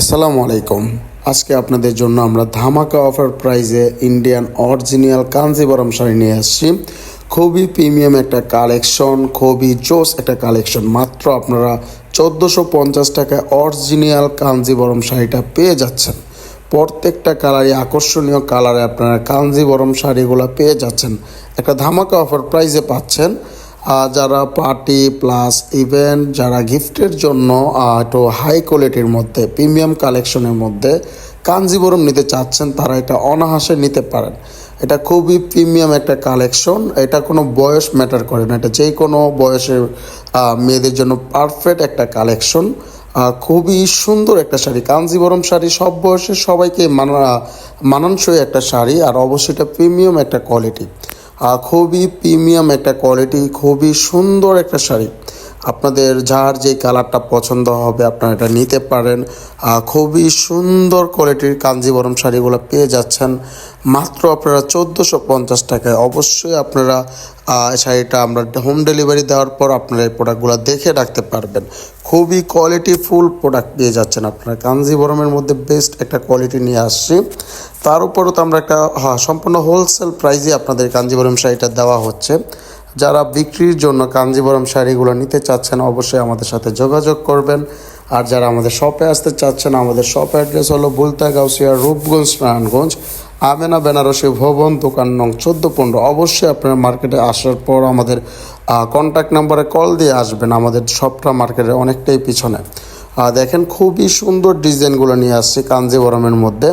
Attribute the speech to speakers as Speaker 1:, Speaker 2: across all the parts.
Speaker 1: আসসালামু আলাইকুম। আজকে আপনাদের জন্য আমরা ধামাকা অফার প্রাইজে ইন্ডিয়ান অরিজিনাল কাঞ্জিবরম শাড়ি নিয়ে আসছি। খুবই প্রিমিয়াম একটা কালেকশন, খুবই জোস একটা কালেকশন। মাত্র আপনারা চোদ্দোশো পঞ্চাশ টাকায় অরিজিনাল কাঞ্জিবরম শাড়িটা পেয়ে যাচ্ছেন। প্রত্যেকটা কালারই আকর্ষণীয় কালারে আপনারা কাঞ্জিবরম শাড়িগুলো পেয়ে যাচ্ছেন। একটা ধামাকা অফার প্রাইজে পাচ্ছেন। যারা পার্টি প্লাস ইভেন্ট যারা গিফটের জন্য একটু হাই কোয়ালিটির মধ্যে প্রিমিয়াম কালেকশনের মধ্যে কাঞ্জিবরম নিতে চাচ্ছেন, তারা এটা অনাহাসে নিতে পারেন। এটা খুবই প্রিমিয়াম একটা কালেকশন এটা কোনো বয়স ম্যাটার করে না, এটা যে কোনো বয়সের মেয়েদের জন্য পারফেক্ট একটা কালেকশন খুবই সুন্দর একটা শাড়ি, কাঞ্জিবরম শাড়ি, সব বয়সের সবাইকে মানা, মানানসই একটা শাড়ি, আর অবশ্যই এটা প্রিমিয়াম একটা কোয়ালিটি খুবই প্রিমিয়াম একটা কোয়ালিটি খুবই সুন্দর একটা শাড়ি। আপনাদের যার যে কালারটা পছন্দ হবে আপনারা এটা নিতে পারেন। খুবই সুন্দর কোয়ালিটির কাঞ্জিবরম শাড়িগুলো পেয়ে যাচ্ছেন। মাত্র আপনারা চোদ্দোশো পঞ্চাশ টাকায়। অবশ্যই আপনারা শাড়িটা আমরা হোম ডেলিভারি দেওয়ার পর আপনারা এই প্রোডাক্টগুলো দেখে রাখতে পারবেন। খুবই কোয়ালিটি ফুল প্রোডাক্ট পেয়ে যাচ্ছেন আপনারা। কাঞ্জিবরমের মধ্যে বেস্ট একটা কোয়ালিটি নিয়ে আসছি। তার উপরও তো আমরা একটা হ্যাঁ, সম্পূর্ণ হোলসেল প্রাইজে আপনাদের কাঞ্জিবরম শাড়িটা দেওয়া হচ্ছে। যারা বিক্রির জন্য কাঞ্জিবরম শাড়িগুলো নিতে চাচ্ছেন, অবশ্যই আমাদের সাথে যোগাযোগ করবেন। আর যারা আমাদের শপে আসতে চাচ্ছেন, আমাদের শপ অ্যাড্রেস হলো বুলতা গাউসিয়া রূপগঞ্জ, নারায়ণগঞ্জ, আমেনা, বেনারসি ভবন, দোকান নং চোদ্দ পনেরো। অবশ্যই আপনারা মার্কেটে আসার পর আমাদের কন্ট্যাক্ট নাম্বারে কল দিয়ে আসবেন। আমাদের শপটা মার্কেটের অনেকটাই পিছনে। দেখেন খুবই সুন্দর ডিজাইনগুলো নিয়ে আসছে কাঞ্জিবরমের মধ্যে।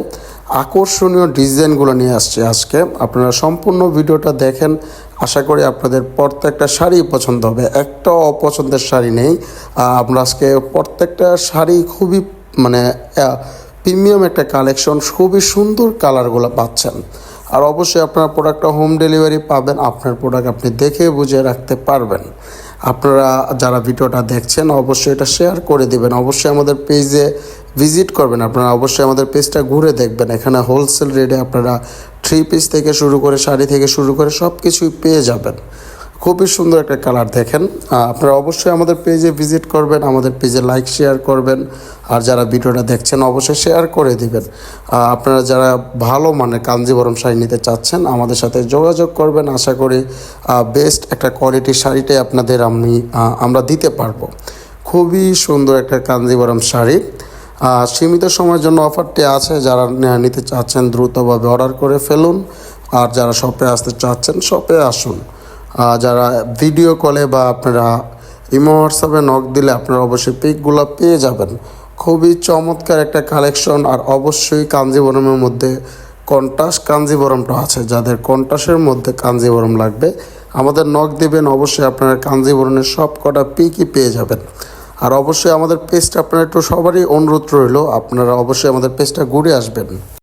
Speaker 1: আকর্ষণীয় ডিজাইনগুলো নিয়ে আসছে আজকে। আপনারা সম্পূর্ণ ভিডিওটা দেখেন। আশা করি আপনাদের প্রত্যেকটা শাড়ি পছন্দ হবে। একটা অপছন্দের শাড়ি নেই। আমরা আজকে প্রত্যেকটা শাড়ি খুবই মানে প্রিমিয়াম একটা কালেকশন, খুবই সুন্দর কালারগুলো পাচ্ছেন। আর অবশ্যই আপনার প্রোডাক্টটা হোম ডেলিভারি পাবেন, আপনার প্রোডাক্ট আপনি দেখে বুঝে রাখতে পারবেন। আপনারা যারা ভিডিওটা দেখছেন, অবশ্যই এটা শেয়ার করে দিবেন। অবশ্যই আমাদের পেজে ভিজিট করবেন। আপনারা অবশ্যই আমাদের পেজটা ঘুরে দেখবেন। এখানে হোলসেল রেটে আপনারা থ্রি পিস থেকে শুরু করে শাড়ি থেকে শুরু করে সব কিছুই পেয়ে যাবেন। খুবই সুন্দর একটা কালার দেখেন। আপনারা অবশ্যই আমাদের পেজে ভিজিট করবেন, আমাদের পেজে লাইক শেয়ার করবেন। আর যারা ভিডিওটা দেখছেন, অবশ্যই শেয়ার করে দিবেন। আপনারা যারা ভালো মানের কাঞ্জিবরম শাড়ি নিতে চাচ্ছেন, আমাদের সাথে যোগাযোগ করবেন। আশা করি বেস্ট একটা কোয়ালিটির শাড়িটাই আপনাদের আমি আমরা দিতে পারব। খুবই সুন্দর একটা কাঞ্জিবরম শাড়ি। সীমিত সময়ের জন্য অফারটি আছে, যারা নিতে চাচ্ছেন দ্রুতভাবে অর্ডার করে ফেলুন। আর যারা শপে আসতে চাচ্ছেন, শপে আসুন। যারা ভিডিও কলে বা আপনারা ইমো হোয়াটসঅ্যাপে নক দিলে আপনারা অবশ্যই পিকগুলো পেয়ে যাবেন। খুবই চমৎকার একটা কালেকশন আর অবশ্যই কাঞ্জিবরমের মধ্যে কন্টাস কাঞ্জিবরমটা আছে। যাদের কন্টাসের মধ্যে কাঞ্জিবরম লাগবে, আমাদের নক দিবেন, অবশ্যই আপনারা কাঞ্জিবরমের সব কটা পিকই পেয়ে যাবেন। আর অবশ্যই আমাদের পেজটা আপনারা একটু সবারই অনুরোধ রইল, আপনারা অবশ্যই আমাদের পেজটা ঘুরে আসবেন।